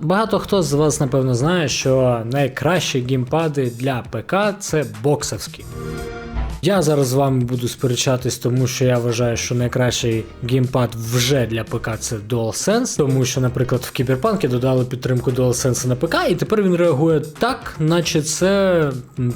Багато хто з вас напевно знає, що найкращі геймпади для ПК це боксовські. Я зараз з вами буду сперечатись, тому що я вважаю, що найкращий геймпад вже для ПК це DualSense, тому що, наприклад, в Кіберпанкі додали підтримку DualSense на ПК, і тепер він реагує так, наче це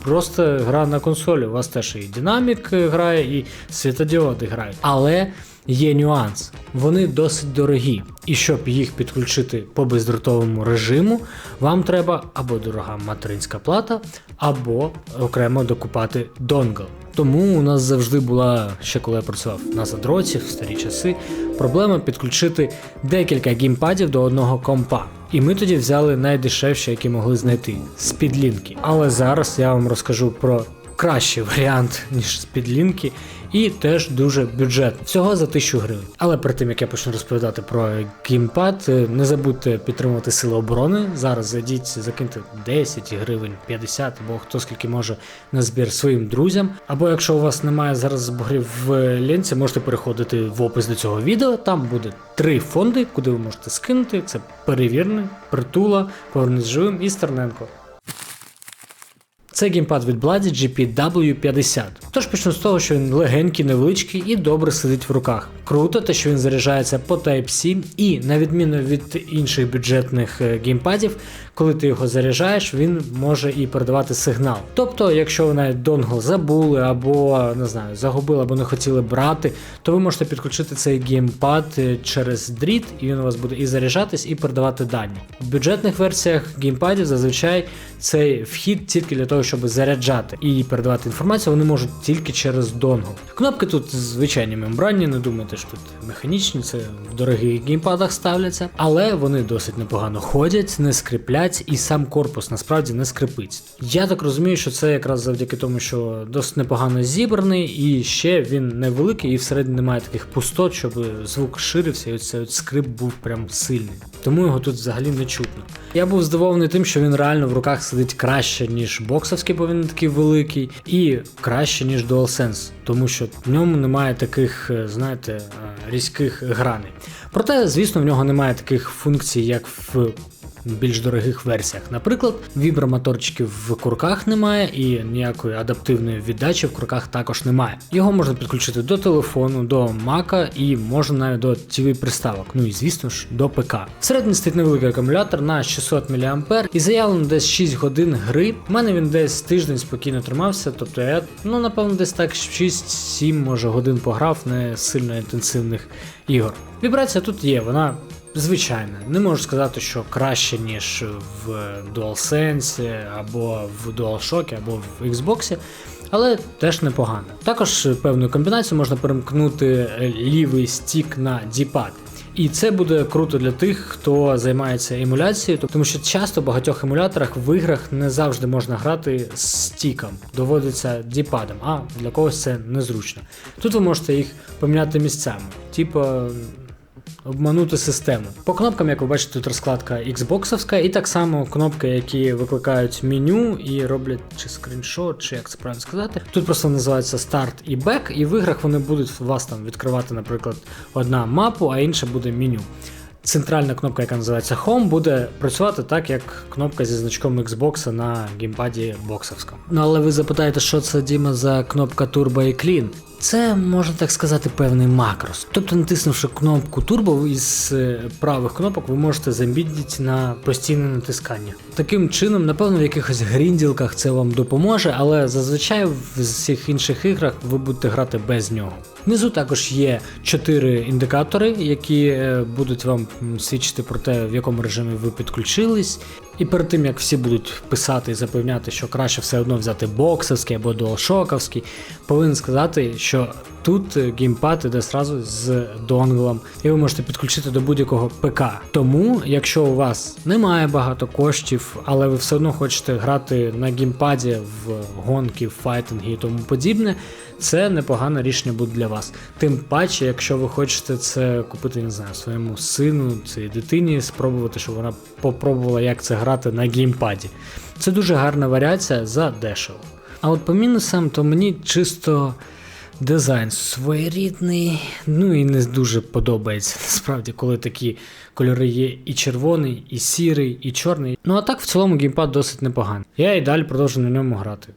просто гра на консолі. У вас теж і динамік грає, і світодіоди грають. Але є нюанс. Вони досить дорогі, і щоб їх підключити по бездротовому режиму, вам треба або дорога материнська плата, або окремо докупати донгл. Тому у нас завжди була, ще коли я працював на задроці в старі часи, проблема підключити декілька геймпадів до одного компа. І ми тоді взяли найдешевші, які могли знайти спідлінки. Але зараз я вам розкажу про кращий варіант, ніж спідлінки, і теж дуже бюджетний. Всього за 1000 гривень. Але перед тим як я почну розповідати про геймпад, е, не забудьте підтримувати сили оборони. Зараз зайдіть, закиньте 10 гривень, 50 або хто скільки може на збір своїм друзям. Або якщо у вас немає зараз зборів в ленці, можете переходити в опис до цього відео. Там буде три фонди, куди ви можете скинути. Це перевірний, притула, повернись живим і Стерненко. Це геймпад від Bloody GPW50. Тож почну з того, що він легенький, невеличкий і добре сидить в руках. Круто, те, що він заряджається по Type-C, і на відміну від інших бюджетних е, геймпадів, коли ти його заряджаєш, він може і передавати сигнал. Тобто, якщо ви навіть донгл забули, або не знаю, загубили, або не хотіли брати, то ви можете підключити цей геймпад е, через дріт, і він у вас буде і заряджатись, і передавати дані. В бюджетних версіях геймпадів зазвичай цей вхід тільки для того, щоб заряджати і передавати інформацію, вони можуть тільки через донгл. Кнопки тут звичайні мембранні, не думайте, що тут механічні, це в дорогих геймпадах ставляться, але вони досить непогано ходять, не скріплять, і сам корпус насправді не скрипить. Я так розумію, що це якраз завдяки тому, що досить непогано зібраний, і ще він невеликий, і всередині немає таких пустот, щоб звук ширився, і оцей скрип був прям сильний. Тому його тут взагалі не чутно. Я був здивований тим, що він реально в руках сидить краще, ніж боксовський, бо він такий великий, і краще, ніж DualSense, тому що в ньому немає таких, е, знаєте, е, різких граней. Проте, звісно, в нього немає таких функцій, як в більш дорогих версіях. Наприклад, вібромоторчиків в курках немає і ніякої адаптивної віддачі в курках також немає. Його можна підключити до телефону, до мака і можна навіть до tv приставок. Ну і звісно ж до ПК. Всередині стоїть невеликий акумулятор на 600 мА і заявлено десь 6 годин гри. У мене він десь тиждень спокійно тримався, тобто я ну напевно десь так 6-7 може годин пограв не сильно інтенсивних ігор. Вібрація тут є, вона звичайна. Не можу сказати, що краще, ніж в DualSense, або в DualShock, або в Xbox, але теж непогано. Також певною комбінацією можна перемкнути лівий стік на D-pad. І це буде круто для тих, хто займається емуляцією, тому що часто в багатьох емуляторах в іграх не завжди можна грати з стіком, доводиться діпадом, а для когось це незручно. Тут ви можете їх поміняти місцями, типу обманути систему. По кнопкам, як ви бачите, тут розкладка Xbox, і так само кнопки, які викликають меню і роблять чи скріншот, чи як це правильно сказати. Тут просто називається старт і бек, і в іграх вони будуть вас там відкривати, наприклад, одна мапу, а інша буде меню. Центральна кнопка, яка називається Home, буде працювати так, як кнопка зі значком Xbox на геймпаді боксовському. Ну але ви запитаєте, що це Діма за кнопка Turbo і Clean? Це можна так сказати певний макрос. Тобто, натиснувши кнопку Turbo із е, правих кнопок, ви можете замінити на постійне натискання. Таким чином, напевно, в якихось грінділках це вам допоможе, але зазвичай в всіх інших іграх ви будете грати без нього. Внизу також є 4 індикатори, які е, будуть вам свідчити про те, в якому режимі ви підключились. І перед тим як всі будуть писати і запевняти, що краще все одно взяти боксовський або дуалшоковський, повинен сказати, що тут геймпад іде зразу з донглом, і ви можете підключити до будь-якого ПК. Тому, якщо у вас немає багато коштів, але ви все одно хочете грати на геймпаді в гонки, в файтинги і тому подібне, це непогане рішення буде для вас. Тим паче, якщо ви хочете це купити, не знаю, своєму сину, цій дитині, спробувати, щоб вона попробувала, як це грати на геймпаді. Це дуже гарна варіація за дешево. А от по мінусам, то мені чисто Дизайн своєрідний, ну і не дуже подобається. Насправді, коли такі кольори є і червоний, і сірий, і чорний. Ну а так в цілому геймпад досить непоганий. Я і далі продовжу на ньому грати.